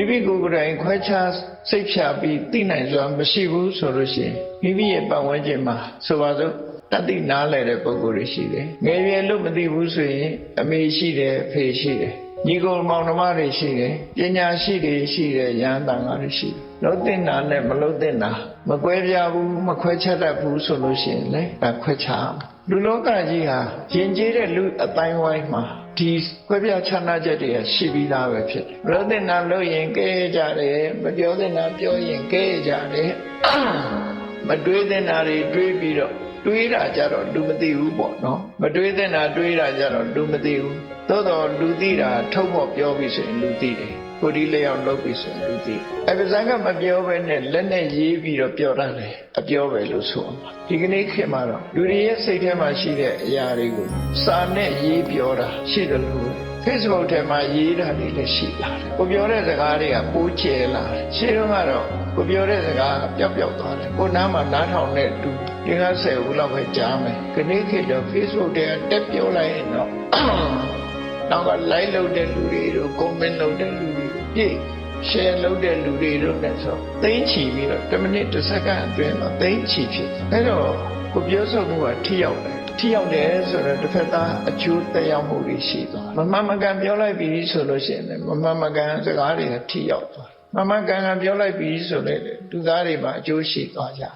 မိမိကိုယ်ကိုယ်တိုင်ခွဲခြားစိတ်ဖြာပြီးသိနိုင်စွာမရှိဘူးဆိုလို့ရှိရင်မိမိရဲ့ပတ်ဝန်းကျင်မှာဆိုပါစို့တတိနားလဲတဲ့ပုံကိုယ်တွေရှိတယ်ငယ်ရွယ်လို့မသိဘူးဆိုရင်အမေရှိတယ်အဖေရှိတယ်ညီကိုမောင်နှမတွေရှိတယ်ပညာရှိတွေရှိတယ်ရဟန်းတန်ဃာတွေရှိတယ်လုံးတင်တာနဲ့မလုံးတင်တာမကွဲပြားဘူးမခွဲခြားတတ်ဘူးဆိုလို့ရှိရင်လေဒါခွဲခြားအောင်လူလောကကြီးဟာယဉ်ကျေးတဲ့လူအတိုင်းဝိုင်းမှာ ဒီခွဲပြားခြားနာချက်တွေကရှိပြီးသားပဲဖြစ်တယ်မလုံးတင်တာလို့ရင်ကဲကြတယ်မပြောတင်တာပြောရင်ကဲကြတယ်မတွေးတင်တာတွေတွေးပြီးတော့တွေးတာကြတော့လူမသိဘူးပေါ့နော်မတွေးတင်တာတွေးတာကြတော့လူမသိဘူးသို့တော့လူသိတာထုတ်ဖို့ပြောပြီးဆိုရင်လူသိတယ် ကိုဒီလျောက်လုပ်ပြီးဆိုရင်လူသိတယ်အပဇာကမပြောဘဲနဲ့လက်နဲ့ရေးပြီးတော့ပြောတတ်တယ်အပြောပဲလို့ဆိုအောင်ပါဒီကနေ့ခေတ်မှာတော့လူတွေရဲ့စိတ်ထဲမှာရှိတဲ့အရာတွေကိုစာနဲ့ရေးပြောတာရှိတယ်လို့ Facebook ထဲမှာရေးတာတွေလည်းရှိလာတယ်ကိုပြောတဲ့စကားတွေကပိုးကျဲလာတယ်ရှင်းတော့ကတော့ကိုပြောတဲ့စကားပျောက်ပျောက်သွားတယ်ကိုနားမှာနားထောင်တဲ့တူဒီကဆယ်ဘူးလောက်ပဲကြားမယ်ခဏခေတ်တော့ Facebook ထဲကတက်ပြောလိုက်ရင်တော့နောက်က like လုပ်တဲ့လူတွေတို့ comment လုပ်တဲ့လူတွေ ပြည့် share လုပ်တဲ့လူတွေတို့နဲ့ဆိုသိမ့်ချီပြီးတော့10မိနစ်10စက္ကန့်အတွင်းမှာသိမ့်ချီဖြစ်တယ်အဲ့တော့ကိုပြောဆိုမှုကထိရောက်တယ်ထိရောက်တယ်ဆိုတော့တစ်ဖက်သားအကျိုးသက်ရောက်မှုတွေရှိသွားမမှန်မကန်ပြောလိုက်ပြီဆိုလို့ရှိရင်လည်းမမှန်မကန်စကားတွေကထိရောက်သွားမမှန်ကန်ကန်ပြောလိုက်ပြီဆိုလည်းလူသားတွေမှာအကျိုးရှိသွားကြတယ်